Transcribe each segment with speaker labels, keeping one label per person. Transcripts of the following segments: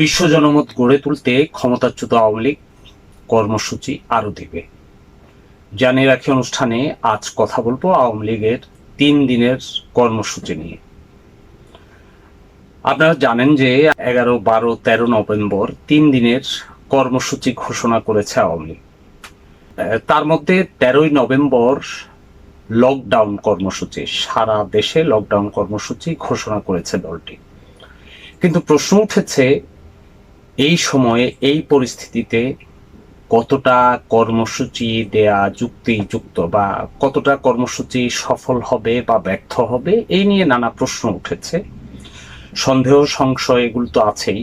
Speaker 1: বিশ্ব জনমত গড়ে তুলতে ক্ষমতাচ্যুত আওয়ামী লীগ কর্মসূচি আরও দেবে। জানিয়ে রাখি অনুষ্ঠানে আজ কথা বলব আওয়ামী লীগের তিন দিনের কর্মসূচি নিয়ে। আপনারা জানেন যে এগারো, বারো, তেরো নভেম্বর তিন দিনের কর্মসূচি ঘোষণা করেছে আওয়ামী লীগ। তার মধ্যে তেরোই নভেম্বর লকডাউন কর্মসূচি, সারা দেশে লকডাউন কর্মসূচি ঘোষণা করেছে দলটি। কিন্তু প্রশ্ন উঠেছে এই সময়ে এই পরিস্থিতিতে কতটা কর্মসূচি দেয়া যুক্তিযুক্ত বা কতটা কর্মসূচি সফল হবে বা ব্যর্থ হবে, এই নিয়ে নানা প্রশ্ন উঠেছে। সন্দেহ, সংশয় এগুলো তো আছেই।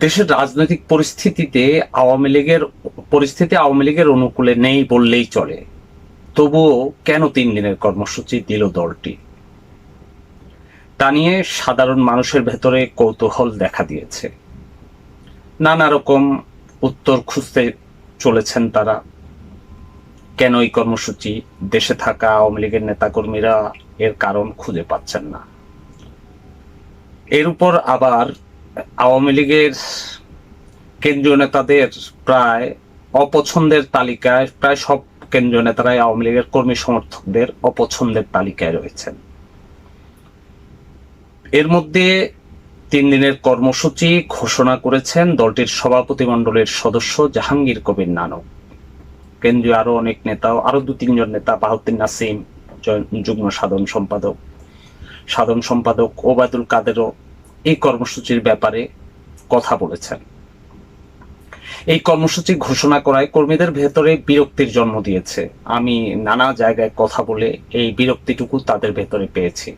Speaker 1: দেশের রাজনৈতিক পরিস্থিতিতে আওয়ামী লীগের, পরিস্থিতি আওয়ামী লীগের অনুকূলে নেই বললেই চলে। তবুও কেন তিন দিনের কর্মসূচি দিল দলটি? তা নিয়ে সাধারণ মানুষের ভেতরে কৌতূহল দেখা দিয়েছে। নানা রকম উত্তর খুঁজতে চলেছেন তারা। কেন এই কর্মসূচি? দেশে থাকা আওয়ামী লীগের নেতাকর্মীরা এর কারণ খুঁজে পাচ্ছেন না। এর উপর আবার আওয়ামী লীগের কেন্দ্রীয় নেতাদের প্রায় অপছন্দের তালিকায়, প্রায় সব কেন্দ্রীয় নেতারাই আওয়ামী লীগের কর্মী সমর্থকদের অপছন্দের তালিকায় রয়েছেন। এর মধ্যে তিন দিনের কর্মসূচি ঘোষণা করেছেন দলটির সভাপতি মণ্ডলের সদস্য জাহাঙ্গীর কবির নানক। কেন্দ্রীয় আরও অনেক নেতা, আরও দু তিনজন নেতা বাহুদ্দিন নাসিম যুগ্ম সাধারণ সম্পাদক। সাধারণ সম্পাদক ওবায়দুল কাদেরও এই কর্মসূচির ব্যাপারে কথা বলেছেন। এই কর্মসূচি ঘোষণা করায় কর্মীদের ভেতরে বিরক্তির জন্ম দিয়েছে। আমি নানা জায়গায় কথা বলে এই বিরক্তিটুকু তাদের ভেতরে পেয়েছি।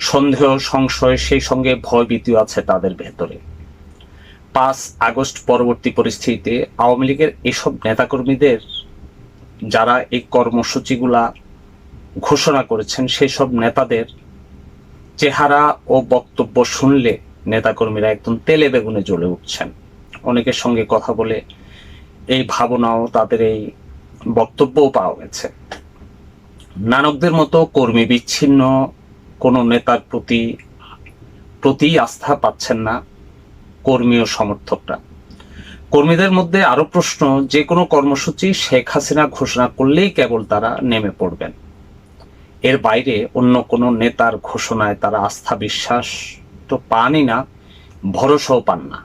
Speaker 1: সন্দেহ, সংশয়, সেই সঙ্গে ভয় ভীতিও আছে তাদের ভেতরে। পাঁচ আগস্ট পরবর্তী পরিস্থিতিতে আওয়ামী লীগের এসব নেতাকর্মীদের যারা এই কর্মসূচিগুলা ঘোষণা করেছেন সেই সব নেতাদের চেহারা ও বক্তব্য শুনলে নেতাকর্মীরা একদম তেলে বেগুনে জ্বলে উঠছেন। অনেকের সঙ্গে কথা বলে এই ভাবনাও, তাদের এই বক্তব্যও পাওয়া গেছে। নানকদের মতো কর্মী বিচ্ছিন্ন কোনো নেতার প্রতি প্রতি আস্থা পাচ্ছেন না কর্মী ও সমর্থকরা। কর্মীদের মধ্যে আরও প্রশ্ন, যে কোনো কর্মসূচি শেখ হাসিনা ঘোষণা করলেই কেবল তারা নেমে পড়বেন। এর বাইরে অন্য কোনো নেতার ঘোষণায় তারা আস্থা বিশ্বাস তো পানই না, ভরসাও পান না।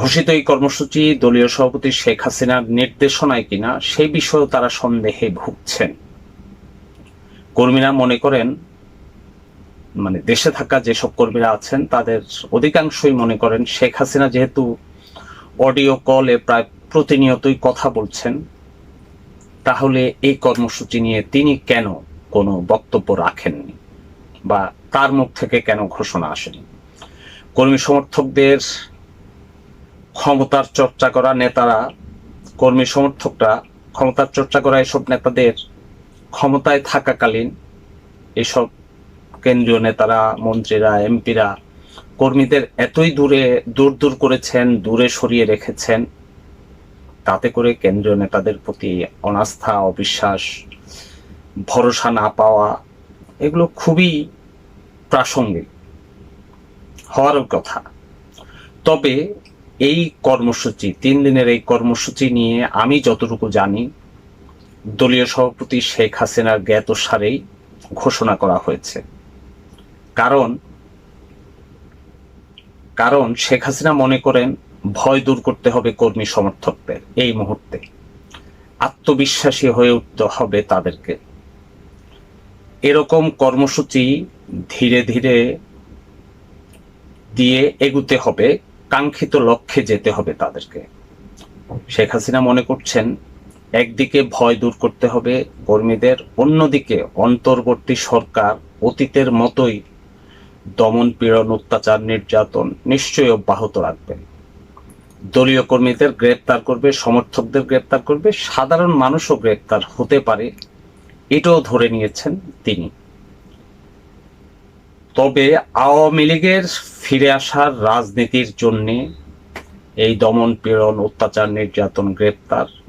Speaker 1: ঘোষিত এই কর্মসূচি দলীয় সভাপতি শেখ হাসিনার নির্দেশনায় কিনা সেই বিষয়েও তারা সন্দেহে ভুগছেন। কর্মীরা মনে করেন মানে দেশে থাকা যেসব কর্মীরা আছেন, তাদের অধিকাংশই মনে করেন শেখ হাসিনা যেহেতু অডিও কলে প্রায় প্রতিনিয়তই কথা বলছেন, তাহলে এই কর্মসূচি নিয়ে তিনি কেন কোনো বক্তব্য রাখেননি? বা তার মুখ থেকে কেন ঘোষণা আসেনি? কর্মী সমর্থকদের ক্ষমতার চর্চা করা নেতারা, কর্মী সমর্থকরা ক্ষমতার চর্চা করা এসব নেতাদের ক্ষমতায় থাকাকালীন এসব কেন্দ্রীয় নেতারা, মন্ত্রীরা, এমপিরা, কর্মীদের এতই দূরে, দূর দূর করেছেন, দূরে সরিয়ে রেখেছেন, তাতে করে কেন্দ্রীয় নেতাদের প্রতি অনাস্থা, অবিশ্বাস, ভরসা না পাওয়া, এগুলো খুবই প্রাসঙ্গিক হওয়ার কথা। তবে এই কর্মসূচি, তিন দিনের এই কর্মসূচি নিয়ে আমি যতটুকু জানি দলীয় সভাপতি শেখ হাসিনার জ্ঞাত সারেই ঘোষণা করা হয়েছে। কারণ কারণ শেখ হাসিনা মনে করেন ভয় দূর করতে হবে কর্মী সমর্থকদের এই মুহূর্তে। আত্মবিশ্বাসী হয়ে উঠতে হবে তাদেরকে। এরকম কর্মসূচি ধীরে ধীরে দিয়ে এগুতে হবে, কাঙ্ক্ষিত লক্ষ্যে যেতে হবে তাদেরকে। শেখ হাসিনা মনে করছেন একদিকে ভয় দূর করতে হবে কর্মীদের, অন্যদিকে অন্তর্বর্তী সরকার অতীতের মতোই দমন পীড়ন, অত্যাচার, নির্যাতন নিশ্চয়ই অব্যাহত রাখবে। দলীয় কর্মীদের গ্রেপ্তার করবে, সমর্থকদের গ্রেপ্তার করবে, সাধারণ মানুষও গ্রেপ্তার হতে পারে, এটাও ধরে নিয়েছেন তিনি। তবে আওয়ামী লীগের ফিরে আসার রাজনীতির জন্যে এই দমন পীড়ন, অত্যাচার, নির্যাতন, গ্রেপ্তার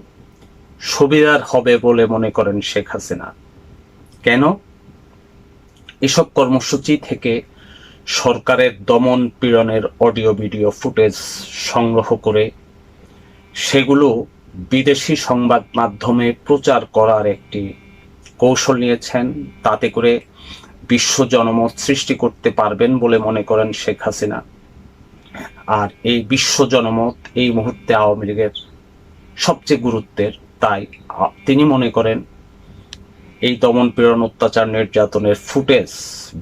Speaker 1: সুবিধার হবে বলে মনে করেন শেখ হাসিনা। কেন? এসব কর্মসূচি থেকে সরকারের দমন পীড়নের অডিও ভিডিও ফুটেজ সংগ্রহ করে সেগুলো বিদেশি সংবাদ মাধ্যমে প্রচার করার একটি কৌশল নিয়েছেন। তাতে করে বিশ্ব জনমত সৃষ্টি করতে পারবেন বলে মনে করেন শেখ হাসিনা। আর এই বিশ্ব জনমত এই মুহূর্তে আওয়ামী লীগের সবচেয়ে গুরুত্বের তাই তিনি মনে করেন, এই দমন পীড়ন অত্যাচার নির্যাতনের ফুটেজ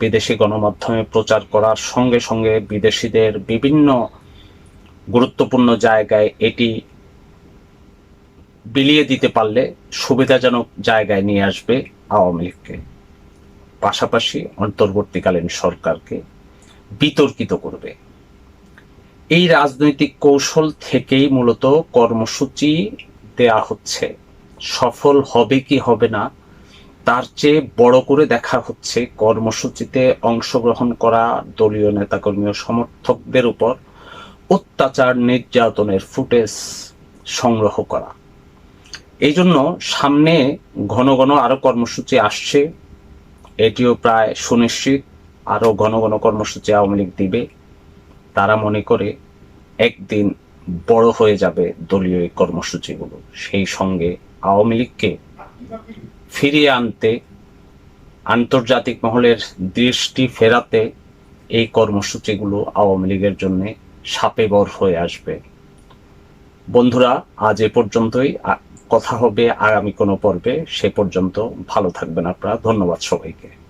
Speaker 1: বিদেশি গণমাধ্যমে প্রচার করার সঙ্গে সঙ্গে বিদেশিদের বিভিন্ন গুরুত্বপূর্ণ জায়গায় এটি বিলিয়ে দিতে পারলে সুবিধাজনক জায়গায় নিয়ে আসবে আওয়ামী লীগকে। পাশাপাশি অন্তর্বর্তীকালীন সরকারকে বিতর্কিত করবে। এই রাজনৈতিক কৌশল থেকেই মূলত কর্মসূচি দেয়া হচ্ছে। সফল হবে কি হবে না, তার চেয়ে বড় করে দেখা হচ্ছে কর্মসূচিতে অংশগ্রহণ করা দলীয় নেতাকর্মী ও সমর্থকদের উপর অত্যাচার, নির্যাতনের ফুটেজ সংগ্রহ করা। এই জন্য সামনে ঘন ঘন আরও কর্মসূচি আসছে। এটিও প্রায় সুনিশ্চিত আরও ঘন ঘন কর্মসূচি আওয়ামী লীগ দিবে। তারা মনে করে একদিন বড় হয়ে যাবে দলীয় এই কর্মসূচিগুলো। সেই সঙ্গে আওয়ামী লীগকে ফিরিয়ে আনতে, আন্তর্জাতিক মহলের দৃষ্টি ফেরাতে এই কর্মসূচিগুলো আওয়ামী লীগের জন্য সাপে বর হয়ে আসবে। বন্ধুরা, আজ এ পর্যন্তই। কথা হবে আগামী কোনো পর্বে। সে পর্যন্ত ভালো থাকবেন আপনারা। ধন্যবাদ সবাইকে।